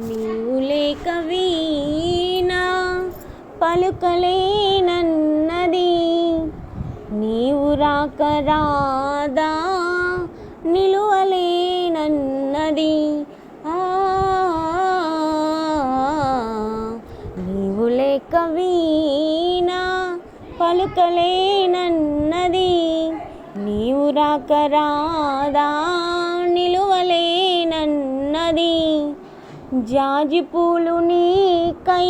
నీవు లేక వీణా పలుకలేనన్నది. నీవు రాక రాదా నిలువలేనన్నది. ఆ, నీవు లేక వీణా పలుకలేనన్నది. నీవు రాక రాదా నిలువలేనన్నది. జాజి పూలు నీకై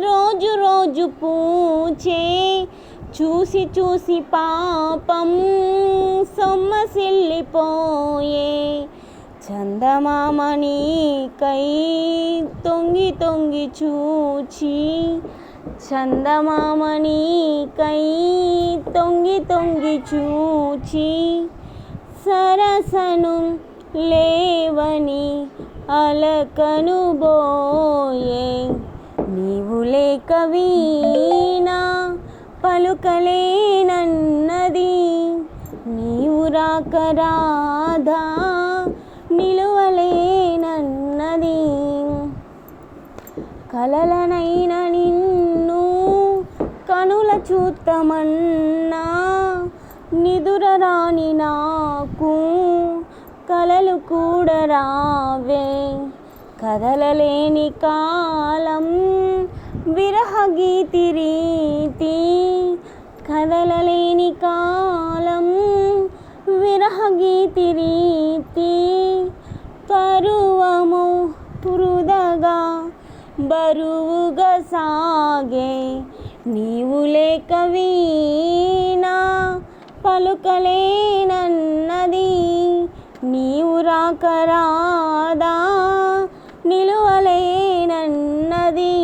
రోజు రోజు పూచే. చూసి చూసి పాపం సొమ్మసిల్లిపోయే చందమామ నీకై తొంగి తొంగి చూచి. చందమామ నీకై తొంగి తొంగి చూచి. సరసను లేవని అలకను బోయే నీవు లేక వీణా పలుకలేనన్నది. నీవు రాక రాధా నిలువలేనన్నది. కలలనైన నిన్ను కనుల చూత్తమన్నా. నిదుర రాని నాకు కలలు కూడా రావే. కదలలేని కాలం విరహగీతి రీతి. కదలలేని కాలం విరహగీతి రీతి. పరువము పురుదగా బరువుగా సాగే. నీవు లేక వీణా పలుకలే నీవు రాక రాదా నిలువలేనన్నది.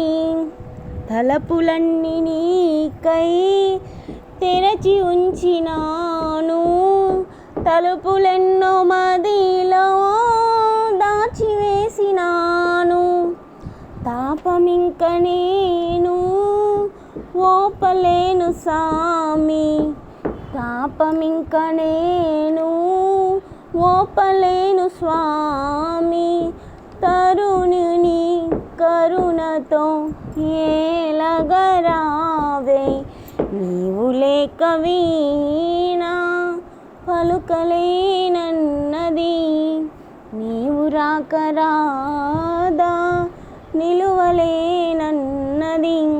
తలపులన్నీ నీకై తెరచి ఉంచినాను. తలుపులెన్నో మదిలో దాచివేసినాను. తాపమింక నేను ఓపలేను సామి తాపమింక నేను ఓపలేను స్వామి. తరుణుని కరుణతో ఏలగరావే. నీవు లేక వీణా పలుకలేనన్నది. నీవు రాక రాదా నిలువలేనన్నది.